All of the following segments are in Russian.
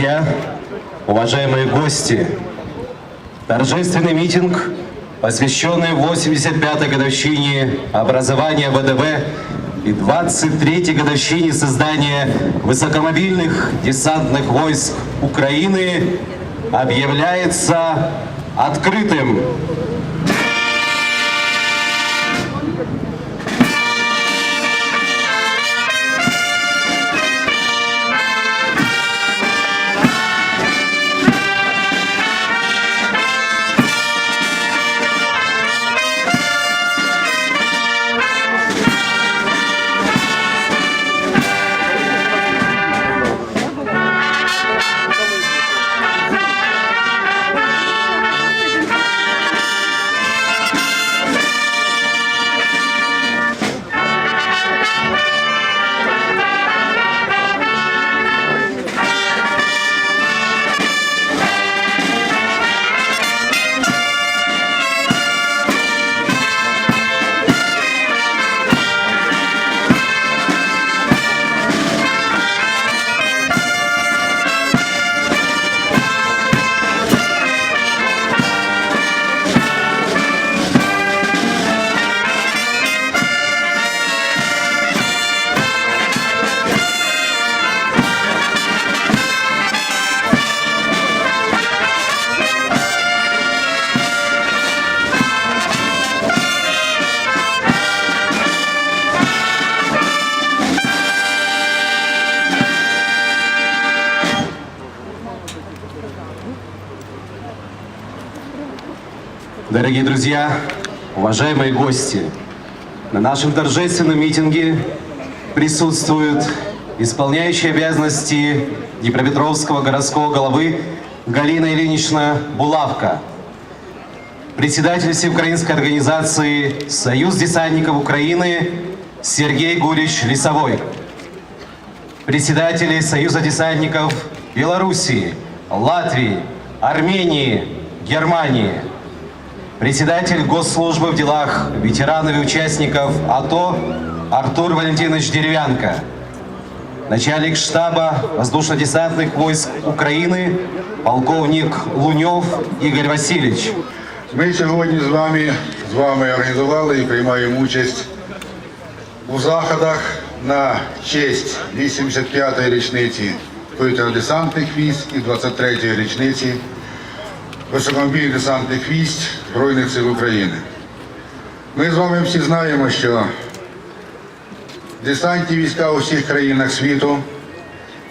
Друзья, уважаемые гости, торжественный митинг, посвященный 85-й годовщине образования ВДВ и 23-й годовщине создания высокомобильных десантных войск Украины, объявляется открытым. Дорогие друзья, уважаемые гости, на нашем торжественном митинге присутствуют исполняющие обязанности Днепропетровского городского головы Галина Ильинична Булавка, председатель всеукраинской организации «Союз десантников Украины» Сергей Гурич Лисовой, председатели Союза десантников Белоруссии, Латвии, Армении, Германии – председатель Госслужбы в делах ветеранов и участников АТО Артур Валентинович Деревянко, начальник штаба воздушно-десантных войск України полковник Луньов Ігор Васильович. Ми сьогодні з вами, з вами організували і приймаємо участь у заходах на честь 85-ї річниці повітряно-десантних військ і 23-ї річниці високомобільних десантних військ Збройних сил України. Ми з вами всі знаємо, що десантні війська у всіх країнах світу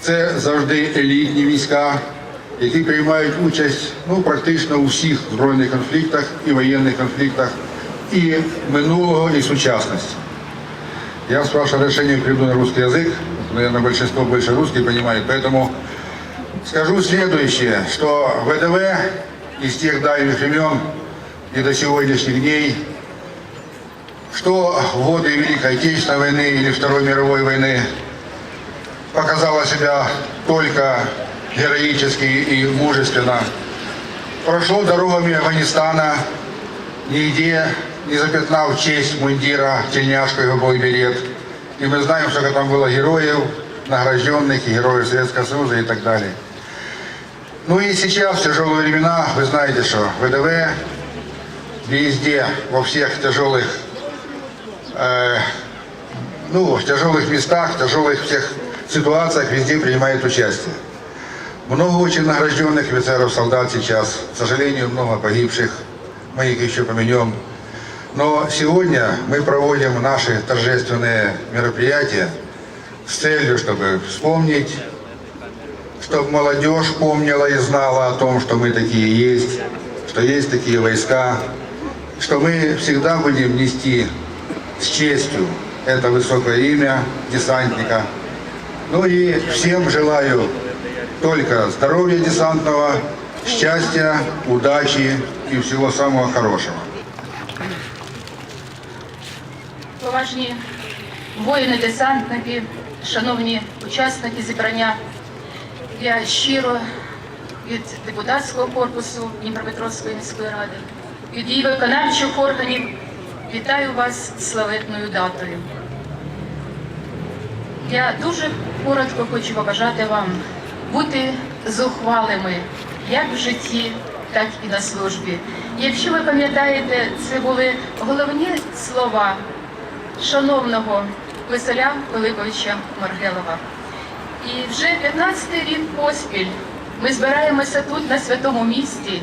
це завжди елітні війська, які приймають участь ну, практично у всіх збройних конфліктах і воєнних конфліктах і минулого, і сучасності. Я с вашего разрешения перейду на русский язык. Наверное, большинство больше русский понимает. Поэтому скажу следующее, что ВДВ из тех давних времен и до сегодняшних дней, что в годы Великой Отечественной войны или Второй мировой войны показала себя только героически и мужественно. Прошло дорогами Афганистана, нигде не запятнав честь мундира, тельняшку и голубой берет. И мы знаем, сколько там было героев, награжденных, и героев Советского Союза и так далее. Ну и сейчас, в тяжелые времена, вы знаете, что ВДВ везде, во всех тяжелых, э, ну, в тяжелых местах, в тяжелых всех ситуациях везде принимает участие. Много очень награжденных офицеров, солдат сейчас. К сожалению, много погибших. Мы их еще поменем. Но сегодня мы проводим наши торжественные мероприятия с целью, чтобы вспомнить, чтобы молодежь помнила и знала о том, что мы такие есть, что есть такие войска, что мы всегда будем нести с честью это высокое имя десантника. Ну и всем желаю только здоровья десантного, счастья, удачи и всего самого хорошего. Поважні воїни-десантники, шановні учасники зібрання, я щиро від депутатського корпусу Дніпропетровської міської ради, від її виконавчих органів вітаю вас славетною датою. Я дуже коротко хочу побажати вам бути зухвалими як в житті, так і на службі. Якщо ви пам'ятаєте, це були головні слова шановного Василя Пилиповича Маргелова. І вже 15-й рік поспіль ми збираємося тут, на святому місті,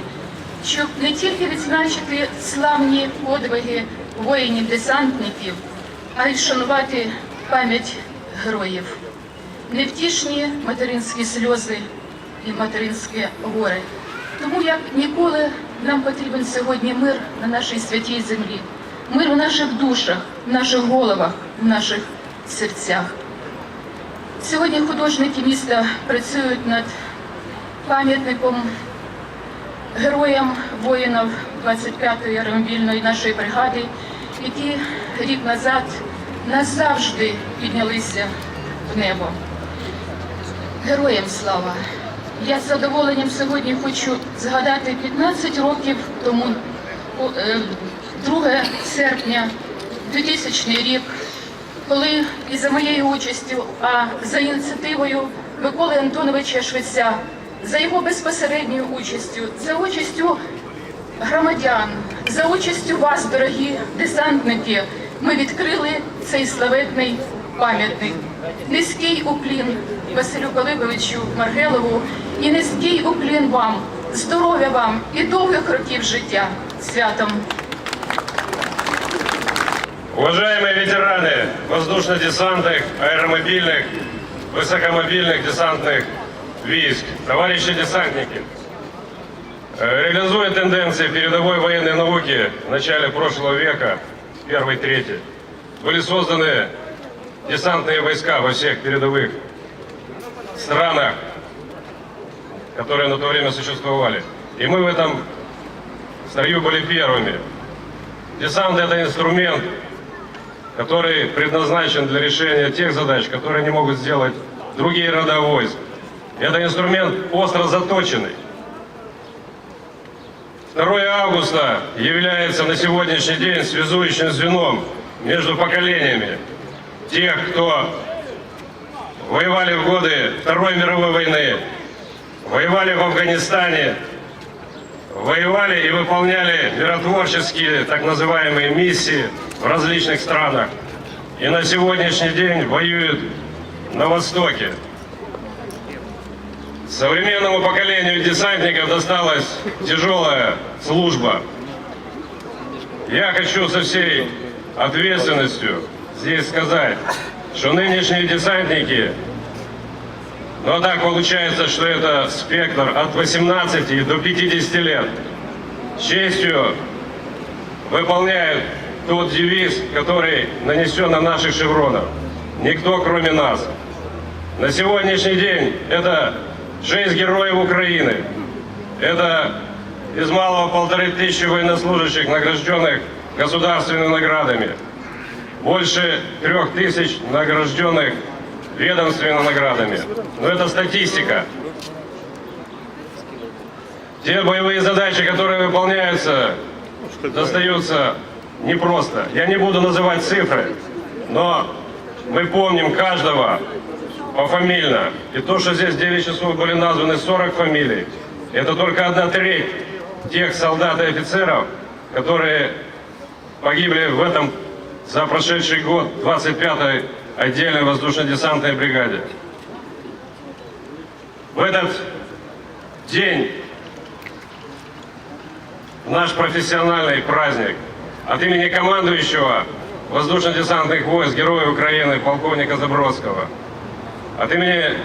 щоб не тільки відзначити славні подвиги воїнів-десантників, а й вшанувати пам'ять героїв. Невтішні материнські сльози і материнське горе. Тому як ніколи нам потрібен сьогодні мир на нашій святій землі, мир в наших душах, в наших головах, в наших серцях. Сьогодні художники міста працюють над пам'ятником героям воїнів 25-ї аеромобільної нашої бригади, які рік назад назавжди піднялися в небо. Героям слава! Я з задоволенням сьогодні хочу згадати 15 років тому, е, 2 серпня 2000 рік, коли і за моєю участю, а за ініціативою Миколи Антоновича Швеця, за його безпосередньою участю, за участю громадян, за участю вас, дорогі десантники, ми відкрили цей славетний пам'ятник. Низький уклін Василю Пилиповичу Маргелову і низький уклін вам, здоров'я вам і довгих років життя. Святом! Уважаемые ветераны воздушно-десантных, аэромобильных, высокомобильных десантных войск, товарищи десантники, э, реализуя тенденции передовой военной науки в начале прошлого века, первой трети, были созданы десантные войска во всех передовых странах, которые на то время существовали. И мы в этом строю были первыми. Десант – это инструмент, который предназначен для решения тех задач, которые не могут сделать другие рода войск. Это инструмент остро заточенный. 2 августа является на сегодняшний день связующим звеном между поколениями тех, кто воевали в годы Второй мировой войны, воевали в Афганистане, воевали и выполняли миротворческие так называемые миссии в различных странах. И на сегодняшний день воюют на Востоке. Современному поколению десантников досталась тяжелая служба. Я хочу со всей ответственностью здесь сказать, что нынешние десантники, но так получается, что это спектр от 18 до 50 лет, с честью выполняют тот девиз, который нанесен на наших шевронах. Никто, кроме нас. На сегодняшний день это шесть героев Украины. Это из малого полторы тысячи военнослужащих, награжденных государственными наградами. Больше трех тысяч награжденных ведомственными наградами. Но это статистика. Те боевые задачи, которые выполняются, достаются непросто. Я не буду называть цифры, но мы помним каждого пофамильно. И то, что здесь 9 часов были названы 40 фамилий, это только одна треть тех солдат и офицеров, которые погибли в этом за прошедший год 25-й отдельной воздушно-десантной бригаде. В этот день, наш профессиональный праздник, от имени командующего воздушно-десантных войск Героя Украины полковника Забродского, от имени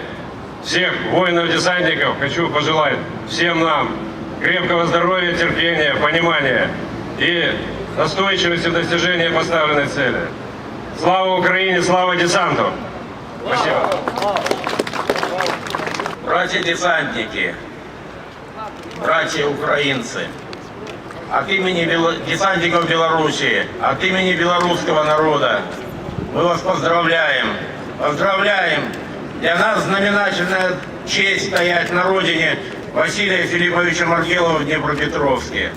всех воинов-десантников хочу пожелать всем нам крепкого здоровья, терпения, понимания и настойчивости в достижении поставленной цели. Слава Украине, слава десанту! Спасибо. Братья-десантники, братья-украинцы, от имени десантников Белоруссии, от имени белорусского народа мы вас поздравляем. Поздравляем! Для нас знаменательная честь стоять на родине Василия Филипповича Маргелова в Днепропетровске.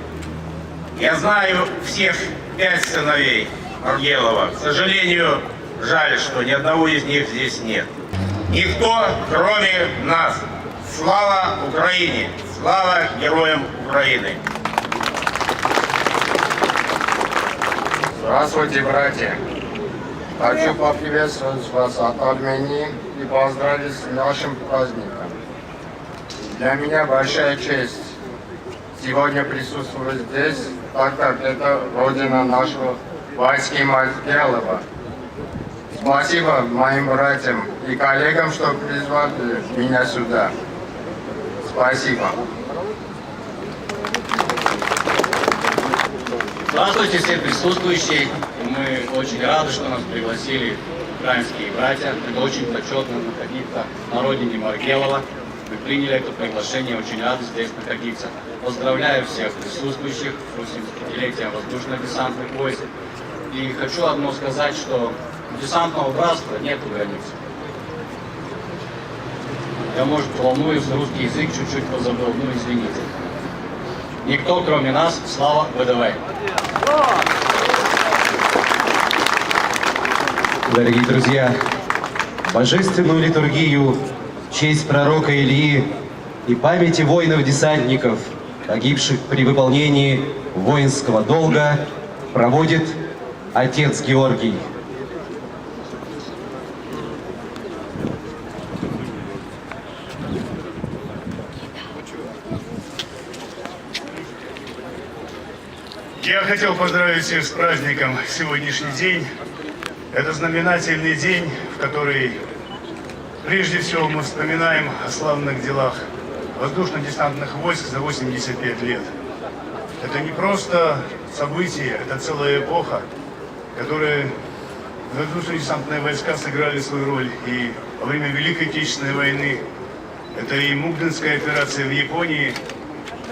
Я знаю всех пять сыновей Маргелова. К сожалению, жаль, что ни одного из них здесь нет. Никто, кроме нас, Слава Украине! Слава героям Украины! Здравствуйте, братья! Хочу поприветствовать вас от Армении и поздравить с нашим праздником. Для меня большая честь сегодня присутствовать здесь, так как это родина нашего Васьки Маргелова. Спасибо моим братьям и коллегам, что призвали меня сюда. Спасибо. Здравствуйте все присутствующие. Мы очень рады, что нас пригласили украинские братья. Это очень почетно находиться на родине Маргелова. Мы приняли это приглашение, очень рады здесь находиться. Поздравляю всех присутствующих с 85-летием воздушно-десантных войск. И хочу одно сказать, что у десантного братства нет границ. Я, может, волнуюсь, русский язык чуть-чуть позабыл, ну извините. Никто, кроме нас, слава ВДВ. Дорогие друзья, божественную литургию в честь пророка Ильи и памяти воинов-десантников, погибших при выполнении воинского долга, проводит отец Георгий. Я хотел поздравить всех с праздником сегодняшний день. Это знаменательный день, в который прежде всего мы вспоминаем о славных делах воздушно-десантных войск за 85 лет. Это не просто событие, это целая эпоха, которая воздушно-десантные войска сыграли свою роль и во время Великой Отечественной войны. Это и Мугденская операция в Японии,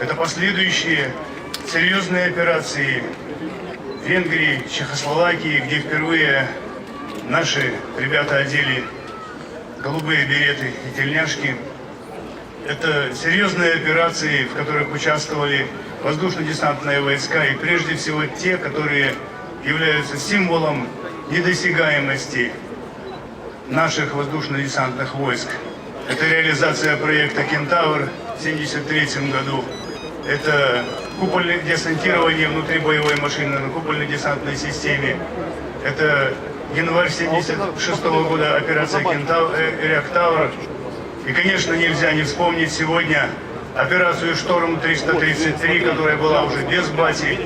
это последующие серьезные операции в Венгрии, Чехословакии, где впервые наши ребята одели голубые береты и тельняшки. Это серьезные операции, в которых участвовали воздушно-десантные войска и прежде всего те, которые являются символом недосягаемости наших воздушно-десантных войск. Это реализация проекта «Кентавр» в 1973 году. Это купольное десантирование внутри боевой машины на купольной десантной системе. Это январь 1976 года операция «Кентавр», э, «Реактавр». И, конечно, нельзя не вспомнить сегодня операцию «Шторм-333», которая была уже без бати,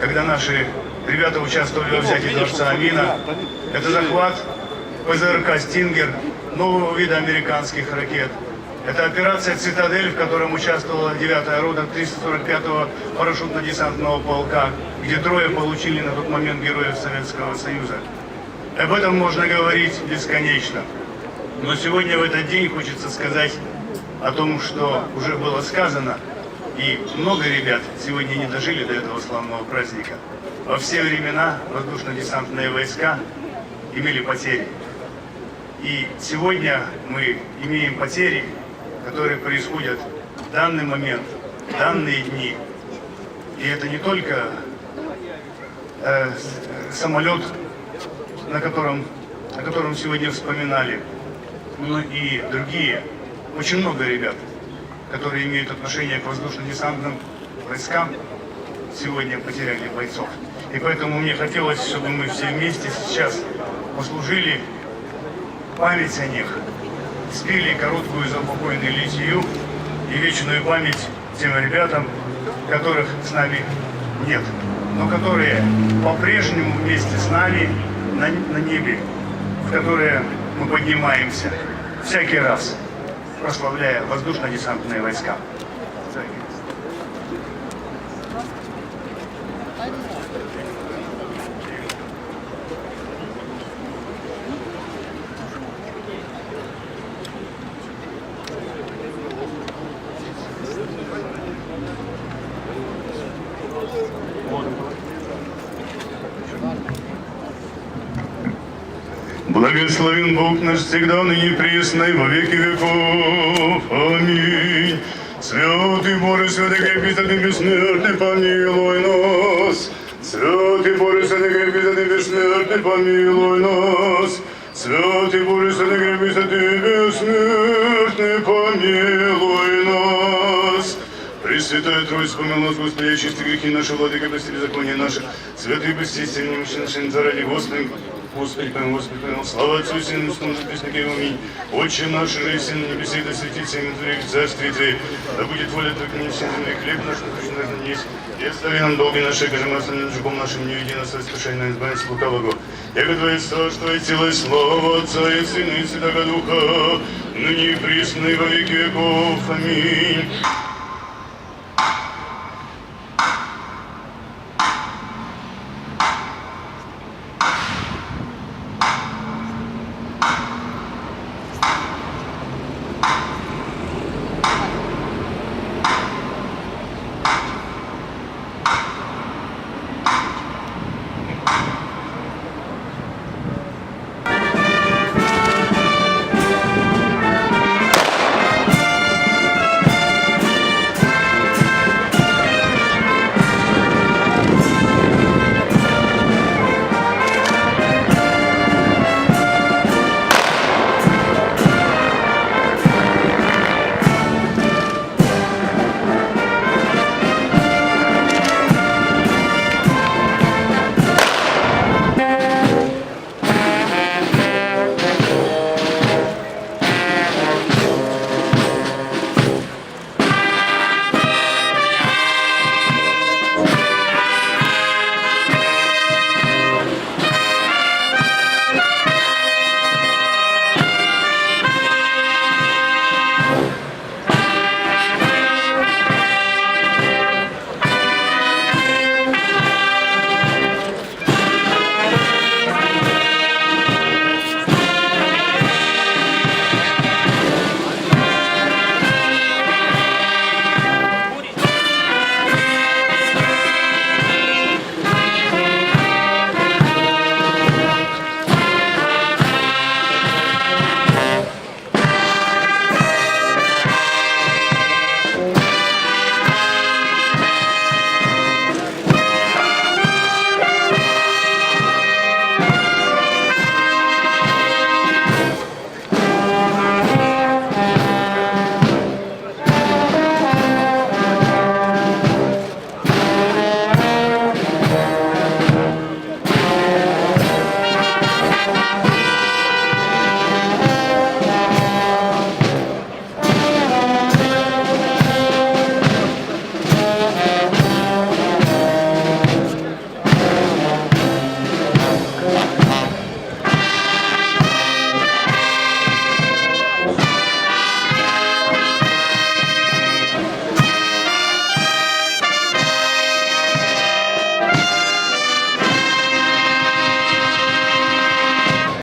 когда наши ребята участвовали во взятии дворца. Это захват ПЗРК «Стингер», нового вида американских ракет. Это операция «Цитадель», в котором участвовала 9-я рота 345-го парашютно-десантного полка, где трое получили на тот момент Героев Советского Союза. Об этом можно говорить бесконечно. Но сегодня в этот день хочется сказать о том, что уже было сказано, и много ребят сегодня не дожили до этого славного праздника. Во все времена воздушно-десантные войска имели потери. И сегодня мы имеем потери, которые происходят в данный момент, в данные дни. И это не только э, самолет, на котором, о котором сегодня вспоминали, но и другие, очень много ребят, которые имеют отношение к воздушно-десантным войскам, сегодня потеряли бойцов. И поэтому мне хотелось, чтобы мы все вместе сейчас послужили память о них, спели короткую заупокойную литию и вечную память тем ребятам, которых с нами нет, но которые по-прежнему вместе с нами на, на небе, в которое мы поднимаемся всякий раз, прославляя воздушно-десантные войска. Благословен Бог наш всегда, ныне пресно и во веки веков. Аминь. Святый Боже, святый крепкий, святый бессмертный, помилуй нас. Святый Боже, святый крепкий, святый бессмертный, помилуй нас. Святый Боже, святый крепкий, святый бессмертный, помилуй Пресвятая Троица, помилуй нас, Господи, очисти грехи наши, Владыка, прости беззаконие наши, святые прости, немощи наши, заради Господи, Господи, помилуй, Господи, помилуй, слава Отцу и Сыну, и Духу, Пресноке, аминь. Отче наш, же и сын на да светится имя Твое, в царстве Твое, да будет воля Твоя, не все земли, хлеб наш, насущный наш есть, и остави нам долги наши, как мы оставим должником нашим, не веди нас в искушение, но избавь нас от лукавого. Яко Твое страж, Твое тело и слово Отца и Сына и Святого Духа, ныне и присно и во веки веков. Аминь.